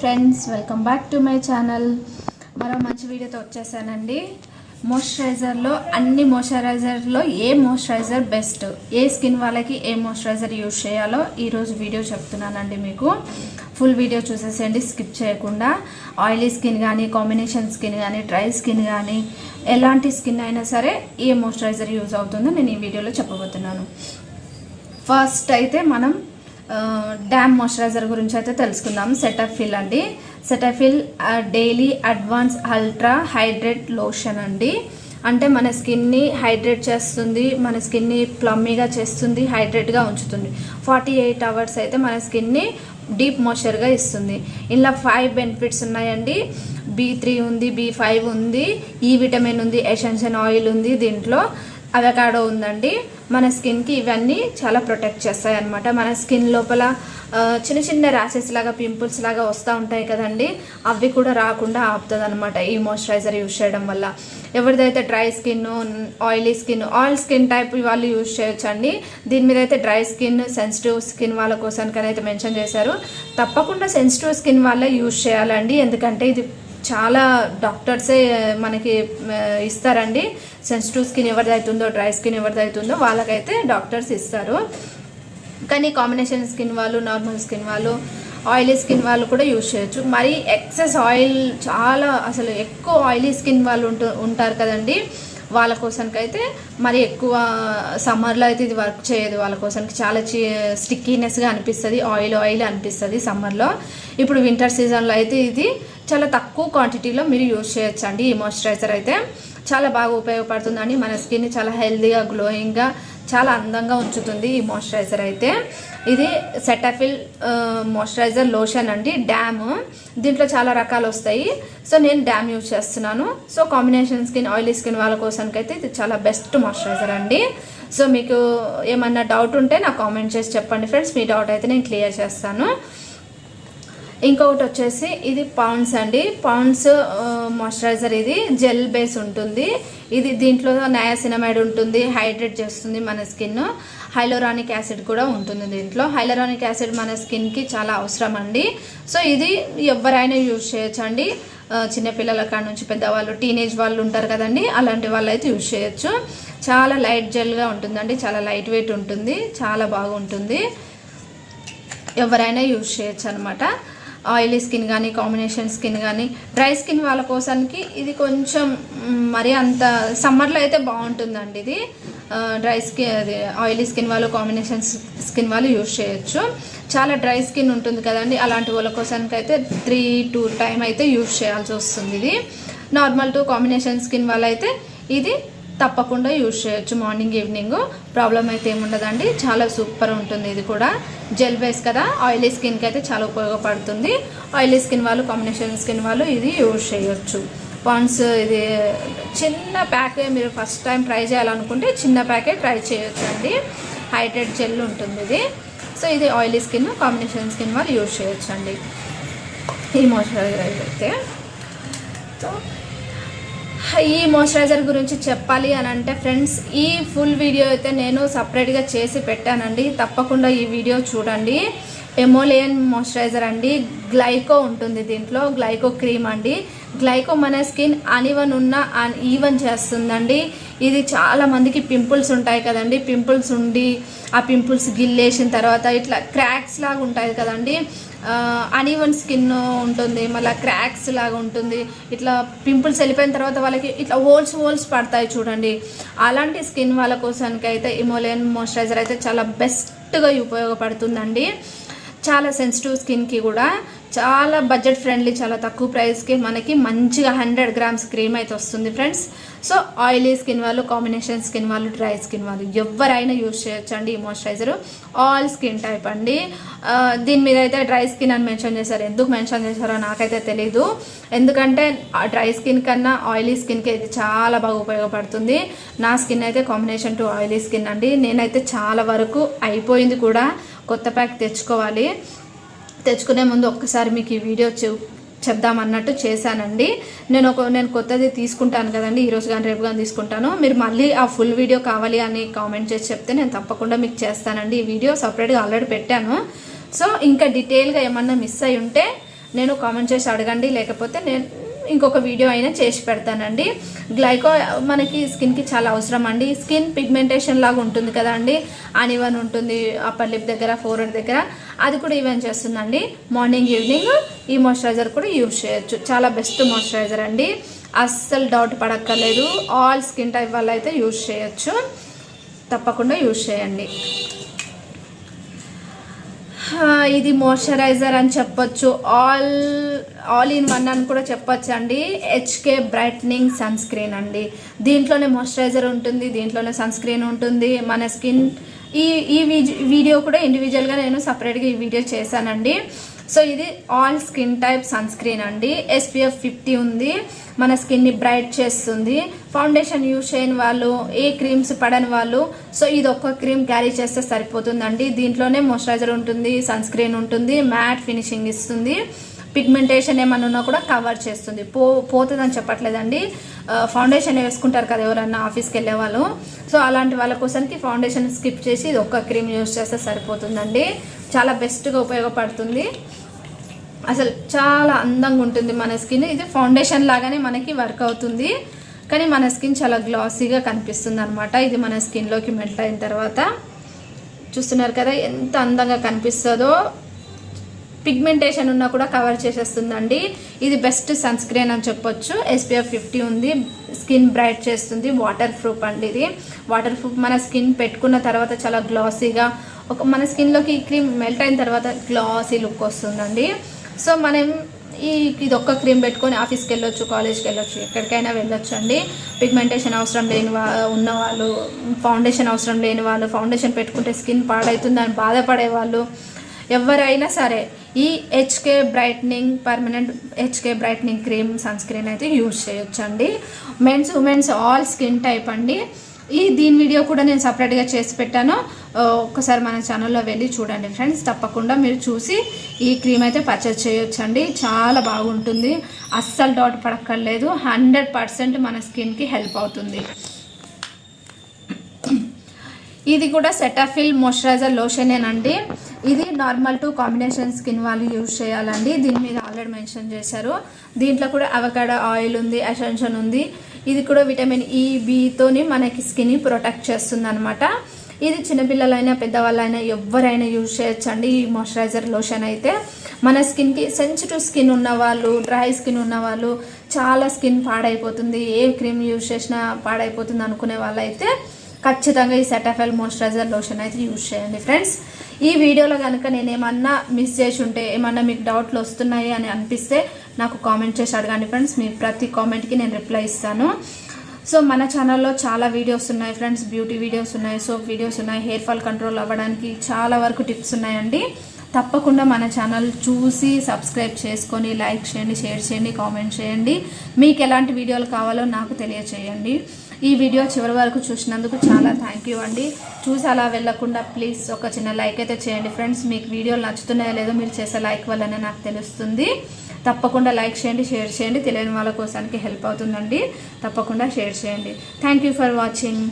Friends welcome back to my channel మరో మంచి వీడియోతో వచ్చేసానండి. మాయిశ్చరైజర్లో అన్ని మాయిశ్చరైజర్లో ఏ మాయిశ్చరైజర్ బెస్ట్ ఏ స్కిన్ వాళ్ళకి ఏ మాయిశ్చరైజర్ యూజ్ చేయాలో ఈరోజు వీడియో చెప్తున్నానండి మీకు. ఫుల్ వీడియో చూసేసేయండి స్కిప్ చేయకుండా. ఆయిలీ స్కిన్ కానీ కాంబినేషన్ స్కిన్ కానీ డ్రై స్కిన్ కానీ ఎలాంటి స్కిన్ అయినా సరే ఏ మాయిశ్చరైజర్ యూజ్ అవుతుందో నేను ఈ వీడియోలో చెప్పబోతున్నాను. ఫస్ట్ అయితే మనం డ్యామ్ మాయిశ్చరైజర్ గురించి అయితే తెలుసుకుందాం. సెటఫిల్ అండి. Cetaphil daily advance ultra hydrate lotion అండి. అంటే మన స్కిన్ని హైడ్రేట్ చేస్తుంది మన స్కిన్ని ప్లమ్మీగా చేస్తుంది హైడ్రేట్గా ఉంచుతుంది. ఫార్టీ ఎయిట్ అవర్స్ అయితే మన స్కిన్ని డీప్ మాయిశ్చర్గా ఇస్తుంది. ఇలా ఫైవ్ బెనిఫిట్స్ ఉన్నాయండి. బీ త్రీ ఉంది బీ ఫైవ్ ఉంది ఈ విటమిన్ ఉంది ఎషెన్షన్ ఆయిల్ ఉంది దీంట్లో. అవకాడో ఉందండి. మన స్కిన్కి ఇవన్నీ చాలా ప్రొటెక్ట్ చేస్తాయి అనమాట మన స్కిన్ లోపల చిన్న చిన్న ర్యాషెస్ లాగా పింపుల్స్ లాగా వస్తూ ఉంటాయి కదండి. అవి కూడా రాకుండా ఆపుతుంది అనమాట ఈ మాయిశ్చరైజర్ యూజ్ చేయడం వల్ల. ఎవరిదైతే dry skin oily skin oil skin type వాళ్ళు యూజ్ చేయొచ్చు అండి దీని మీద అయితే డ్రై స్కిన్ సెన్సిటివ్ స్కిన్ వాళ్ళ కోసానికని అయితే మెన్షన్ చేశారు. తప్పకుండా సెన్సిటివ్ స్కిన్ వాళ్ళే యూజ్ చేయాలండి. ఎందుకంటే ఇది చాలా డాక్టర్సే మనకి ఇస్తారండి. సెన్సిటివ్ స్కిన్ ఎవరిదైతుందో డ్రై స్కిన్ ఎవరిదైతుందో వాళ్ళకైతే డాక్టర్స్ ఇస్తారు. కానీ కాంబినేషన్ స్కిన్ వాళ్ళు నార్మల్ స్కిన్ వాళ్ళు ఆయిలీ స్కిన్ వాళ్ళు కూడా యూజ్ చేయొచ్చు. మరి ఎక్సెస్ ఆయిల్ చాలా అసలు ఎక్కువ ఆయిలీ స్కిన్ వాళ్ళు ఉంటారు కదండి. వాళ్ళ కోసానికైతే మరి ఎక్కువ సమ్మర్లో అయితే ఇది వర్క్ చేయదు. వాళ్ళ కోసానికి చాలా స్టిక్కీనెస్గా అనిపిస్తుంది. ఆయిల్ ఆయిల్ అనిపిస్తుంది సమ్మర్లో. ఇప్పుడు వింటర్ సీజన్లో అయితే ఇది చాలా తక్కువ క్వాంటిటీలో మీరు యూజ్ చేయొచ్చండి. ఈ మాయిశ్చరైజర్ అయితే చాలా బాగా ఉపయోగపడుతుందండి. మన స్కిన్ చాలా హెల్దీగా గ్లోయింగ్గా చాలా అందంగా ఉంచుతుంది ఈ మాయిశ్చరైజర్ అయితే. ఇది సెటాఫిల్ మాయిశ్చరైజర్ లోషన్ అండి డ్యామ్ దీంట్లో చాలా రకాలు వస్తాయి. సో నేను డ్యామ్ యూజ్ చేస్తున్నాను. So combination skin oily skin వాళ్ళ కోసానికైతే ఇది చాలా బెస్ట్ మాయిశ్చరైజర్ అండి. సో మీకు ఏమన్నా డౌట్ ఉంటే నాకు కామెంట్ చేసి చెప్పండి ఫ్రెండ్స్ మీ డౌట్ అయితే నేను క్లియర్ చేస్తాను. ఇంకొకటి వచ్చేసి ఇది పౌండ్స్ అండి. పౌండ్స్ మాయిశ్చరైజర్ ఇది జెల్ బేస్ ఉంటుంది. ఇది దీంట్లో నయాసినమైడ్ ఉంటుంది హైడ్రేట్ చేస్తుంది మన స్కిన్ హైలోరానిక్ యాసిడ్ కూడా ఉంటుంది దీంట్లో. హైలోరానిక్ యాసిడ్ మన స్కిన్కి చాలా అవసరం అండి. సో ఇది ఎవరైనా యూజ్ చేయొచ్చు అండి చిన్నపిల్లల కాడ నుంచి పెద్దవాళ్ళు టీనేజ్ వాళ్ళు ఉంటారు కదండి అలాంటి వాళ్ళు అయితే యూజ్ చేయొచ్చు. చాలా లైట్ జెల్గా ఉంటుందండి చాలా లైట్ వెయిట్ ఉంటుంది చాలా బాగుంటుంది. ఎవరైనా యూజ్ చేయొచ్చు అనమాట ఆయిలీ స్కిన్ కానీ కాంబినేషన్ స్కిన్ కానీ డ్రై స్కిన్ వాళ్ళ కోసానికి ఇది కొంచెం మరి అంత సమ్మర్లో అయితే బాగుంటుందండి ఇది. డ్రై స్కిన్ అది ఆయిలీ స్కిన్ వాళ్ళు కాంబినేషన్ స్కిన్ వాళ్ళు యూజ్ చేయొచ్చు. చాలా డ్రై స్కిన్ ఉంటుంది కదండి అలాంటి వాళ్ళ కోసానికి అయితే త్రీ టూ టైం అయితే యూజ్ చేయాల్సి వస్తుంది ఇది. నార్మల్ టు కాంబినేషన్ స్కిన్ వాళ్ళ అయితే ఇది తప్పకుండా యూజ్ చేయొచ్చు. మార్నింగ్ ఈవినింగ్ ప్రాబ్లం అయితే ఏముండదండి చాలా సూపర్ ఉంటుంది ఇది కూడా. జెల్ బేస్ కదా ఆయిలీ స్కిన్కి అయితే చాలా ఉపయోగపడుతుంది. ఆయిలీ స్కిన్ వాళ్ళు కాంబినేషన్ స్కిన్ వాళ్ళు ఇది యూజ్ చేయొచ్చు. పాన్స్ ఇది చిన్న ప్యాకే మీరు ఫస్ట్ టైం ట్రై చేయాలనుకుంటే చిన్న ప్యాకే ట్రై చేయొచ్చు అండి హైడ్రేట్ జెల్ ఉంటుంది ఇది. సో ఇది ఆయిలీ స్కిన్ కాంబినేషన్ స్కిన్ వాళ్ళు యూజ్ చేయొచ్చు అండి ఈ మాయిశ్చరైజర్ అయితే. సో ఈ మాయిశ్చరైజర్ గురించి చెప్పాలి అని అంటే ఫ్రెండ్స్ ఈ ఫుల్ వీడియో అయితే నేను సపరేట్గా చేసి పెట్టానండి. తప్పకుండా ఈ వీడియో చూడండి. ఎమోలియన్ మాయిశ్చరైజర్ అండి. గ్లైకో ఉంటుంది దీంట్లో. గ్లైకో క్రీమ్ అండి. గ్లైకో మన స్కిన్ అనివన్ ఉన్న అన్ ఈవెన్ చేస్తుందండి. ఇది చాలా మందికి పింపుల్స్ ఉంటాయి కదండి. పింపుల్స్ ఉండి ఆ పింపుల్స్ గిల్లేసిన తర్వాత ఇట్లా క్రాక్స్ లాగా ఉంటాయి కదండి. అనీవన్ స్కిన్ ఉంటుంది మళ్ళీ క్రాక్స్ లాగా ఉంటుంది. ఇట్లా పింపుల్స్ వెళ్ళిపోయిన తర్వాత వాళ్ళకి ఇట్లా హోల్స్ హోల్స్ పడతాయి చూడండి. అలాంటి స్కిన్ వాళ్ళ కోసానికి అయితే ఇమోలియన్ మాయిశ్చరైజర్ అయితే చాలా బెస్ట్గా ఉపయోగపడుతుందండి. చాలా సెన్సిటివ్ స్కిన్కి కూడా. చాలా బడ్జెట్ ఫ్రెండ్లీ చాలా తక్కువ ప్రైస్కి మనకి మంచిగా హండ్రెడ్ గ్రామ్స్ క్రీమ్ అయితే వస్తుంది ఫ్రెండ్స్ సో ఆయిలీ స్కిన్ వాళ్ళు కాంబినేషన్ స్కిన్ వాళ్ళు డ్రై స్కిన్ వాళ్ళు ఎవరైనా యూజ్ చేయొచ్చండి ఈ మాయిశ్చరైజర్ ఆల్ స్కిన్ టైప్ అండి. దీని మీద అయితే డ్రై స్కిన్ అని మెన్షన్ చేశారు. ఎందుకు మెన్షన్ చేశారో నాకైతే తెలీదు. ఎందుకంటే డ్రై స్కిన్ కన్నా ఆయిలీ స్కిన్కి అయితే చాలా బాగా ఉపయోగపడుతుంది. నా స్కిన్ అయితే కాంబినేషన్ టు ఆయిలీ స్కిన్ అండి. నేనైతే చాలా వరకు అయిపోయింది కూడా. కొత్త ప్యాక్ తెచ్చుకోవాలి. తెచ్చుకునే ముందు ఒక్కసారి మీకు ఈ వీడియో చూ చెప్దామన్నట్టు చేశానండి. నేను ఒక నేను కొత్తది తీసుకుంటాను కదండి ఈరోజు కానీ రేపు కానీ తీసుకుంటాను. మీరు మళ్ళీ ఆ ఫుల్ వీడియో కావాలి అని కామెంట్ చేసి చెప్తే నేను తప్పకుండా మీకు చేస్తానండి. ఈ వీడియో సపరేట్గా ఆల్రెడీ పెట్టాను. సో ఇంకా డీటెయిల్గా ఏమన్నా మిస్ అయి ఉంటే నేను కామెంట్ చేసి అడగండి. లేకపోతే నేను ఇంకొక వీడియో అయినా చేసి పెడతానండి. గ్లైకో మనకి స్కిన్కి చాలా అవసరం అండి. స్కిన్ పిగ్మెంటేషన్ లాగా ఉంటుంది కదా అండి. అనివన్ ఉంటుంది అప్పర్ లిప్ దగ్గర ఫోర్ దగ్గర. అది కూడా ఈవెన్ చేస్తుందండి. మార్నింగ్ ఈవినింగ్ ఈ మాయిశ్చరైజర్ కూడా యూజ్ చేయొచ్చు. చాలా బెస్ట్ మాయిశ్చరైజర్ అండి. అస్సలు డౌట్ పడక్కర్లేదు. ఆల్ స్కిన్ టైప్ వల్ల అయితే యూజ్ చేయొచ్చు. తప్పకుండా యూజ్ చేయండి. ఇది మాయిశ్చరైజర్ అని చెప్పొచ్చు. ఆల్ ఆల్ ఇన్ వన్ అని కూడా చెప్పొచ్చు అండి హెచ్కే బ్రైట్నింగ్ సన్ స్క్రీన్ అండి. దీంట్లోనే మాయిశ్చరైజర్ ఉంటుంది దీంట్లోనే సన్ స్క్రీన్ ఉంటుంది. మన స్కిన్ ఈ ఈ వీడియో కూడా ఇండివిజువల్గా నేను సపరేట్గా ఈ వీడియో చేశానండి. సో ఇది all skin type sunscreen అండి ఎస్పీఎఫ్ ఫిఫ్టీ ఉంది. మన స్కిన్ని బ్రైట్ చేస్తుంది. ఫౌండేషన్ యూజ్ చేయని వాళ్ళు ఏ క్రీమ్స్ పడని వాళ్ళు సో ఇది ఒక్క క్రీమ్ క్యారీ చేస్తే సరిపోతుందండి. దీంట్లోనే మాయిశ్చరైజర్ ఉంటుంది సన్ స్క్రీన్ ఉంటుంది మ్యాట్ ఫినిషింగ్ ఇస్తుంది. పిగ్మెంటేషన్ ఏమన్నా ఉన్నా కూడా కవర్ చేస్తుంది. పో పోతుందని చెప్పట్లేదండి. ఫౌండేషన్ వేసుకుంటారు కదా ఎవరన్నా ఆఫీస్కి వెళ్ళే వాళ్ళు. సో అలాంటి వాళ్ళ కోసానికి ఫౌండేషన్ స్కిప్ చేసి ఇది ఒక్క క్రీమ్ యూజ్ చేస్తే సరిపోతుందండి. చాలా బెస్ట్గా ఉపయోగపడుతుంది. అసలు చాలా అందంగా ఉంటుంది మన స్కిన్. ఇది ఫౌండేషన్ లాగానే మనకి వర్క్ అవుతుంది. కానీ మన స్కిన్ చాలా గ్లాసీగా కనిపిస్తుంది అనమాట ఇది మన స్కిన్లోకి మెల్ట్ అయిన తర్వాత. చూస్తున్నారు కదా ఎంత అందంగా కనిపిస్తుందో. పిగ్మెంటేషన్ ఉన్నా కూడా కవర్ చేసేస్తుందండి. ఇది బెస్ట్ సన్ స్క్రీన్ అని చెప్పొచ్చు. ఎస్పీఎఫ్ ఫిఫ్టీ ఉంది. స్కిన్ బ్రైట్ చేస్తుంది. వాటర్ ప్రూఫ్ అండి ఇది. వాటర్ ప్రూఫ్ మన స్కిన్ పెట్టుకున్న తర్వాత చాలా గ్లాసీగా ఒక మన స్కిన్లోకి ఈ క్రీమ్ మెల్ట్ అయిన తర్వాత గ్లాసీ లుక్ వస్తుందండి. సో మనం ఈ ఇది ఒక్క క్రీమ్ పెట్టుకొని ఆఫీస్కి వెళ్ళొచ్చు కాలేజ్కి వెళ్ళొచ్చు ఎక్కడికైనా వెళ్ళొచ్చు అండి పిగ్మెంటేషన్ అవసరం లేని వా ఉన్నవాళ్ళు ఫౌండేషన్ అవసరం లేని వాళ్ళు ఫౌండేషన్ పెట్టుకుంటే స్కిన్ పాడవుతుందని బాధపడే వాళ్ళు ఎవరైనా సరే ఈ HK brightening permanent HK brightening cream sunscreen అయితే యూజ్ చేయొచ్చండి. Men's women's all skin type అండి. ఈ దీని వీడియో కూడా నేను సపరేట్గా చేసి పెట్టాను. ఒకసారి మన ఛానల్లో వెళ్ళి చూడండి ఫ్రెండ్స్ తప్పకుండా మీరు చూసి ఈ క్రీమ్ అయితే పర్చేజ్ చేయొచ్చండి. చాలా బాగుంటుంది. అస్సలు డౌట్ పడక్కర్లేదు. హండ్రెడ్ పర్సెంట్ మన స్కిన్కి హెల్ప్ అవుతుంది. ఇది కూడా సెటాఫిల్ మాయిశ్చరైజర్ లోషనేనండి ఇది నార్మల్ టు కాంబినేషన్ స్కిన్ వాళ్ళు యూజ్ చేయాలండి. దీని మీద ఆల్రెడీ మెన్షన్ చేశారు. దీంట్లో కూడా అవకాడో ఆయిల్ ఉంది అసెన్షన్ ఉంది. ఇది కూడా విటమిన్ e, ఈ బితోని మనకి స్కిన్ ప్రొటెక్ట్ చేస్తుంది అనమాట ఇది చిన్నపిల్లలైనా పెద్దవాళ్ళైనా ఎవరైనా యూజ్ చేయొచ్చండి. ఈ మాయిశ్చరైజర్ లోషన్ అయితే మన స్కిన్కి సెన్సిటివ్ స్కిన్ ఉన్నవాళ్ళు డ్రై స్కిన్ ఉన్నవాళ్ళు చాలా స్కిన్ పాడైపోతుంది. ఏ క్రీమ్ యూజ్ చేసినా పాడైపోతుంది అనుకునే వాళ్ళైతే ఖచ్చితంగా ఈ సెటాఫెల్ మాయిశ్చరైజర్ లోషన్ అయితే యూజ్ చేయండి ఫ్రెండ్స్ ఈ వీడియోలో కనుక నేను ఏమన్నా మిస్ చేసి ఉంటే ఏమన్నా మీకు డౌట్లు వస్తున్నాయి అని అనిపిస్తే నాకు కామెంట్ చేసి అడగండి ఫ్రెండ్స్ మీ ప్రతి కామెంట్కి నేను రిప్లై ఇస్తాను. సో మన ఛానల్లో చాలా వీడియోస్ ఉన్నాయి ఫ్రెండ్స్ బ్యూటీ వీడియోస్ ఉన్నాయి సోప్ వీడియోస్ ఉన్నాయి హెయిర్ ఫాల్ కంట్రోల్ అవ్వడానికి చాలా వరకు టిప్స్ ఉన్నాయండి. తప్పకుండా మన ఛానల్ చూసి సబ్స్క్రైబ్ చేసుకొని లైక్ చేయండి షేర్ చేయండి కామెంట్ చేయండి. మీకు ఎలాంటి వీడియోలు కావాలో నాకు తెలియచేయండి. ఈ వీడియో చివరి వరకు చూసినందుకు చాలా థ్యాంక్ యూ అండి. చూసి అలా వెళ్ళకుండా ప్లీజ్ ఒక చిన్న లైక్ అయితే చేయండి ఫ్రెండ్స్ మీకు వీడియోలు నచ్చుతున్నాయో లేదో మీరు చేసే లైక్ వల్లనే నాకు తెలుస్తుంది. తప్పకుండా లైక్ చేయండి షేర్ చేయండి. తెలియని వాళ్ళ కోసానికి హెల్ప్ అవుతుందండి. తప్పకుండా షేర్ చేయండి. Thank you for watching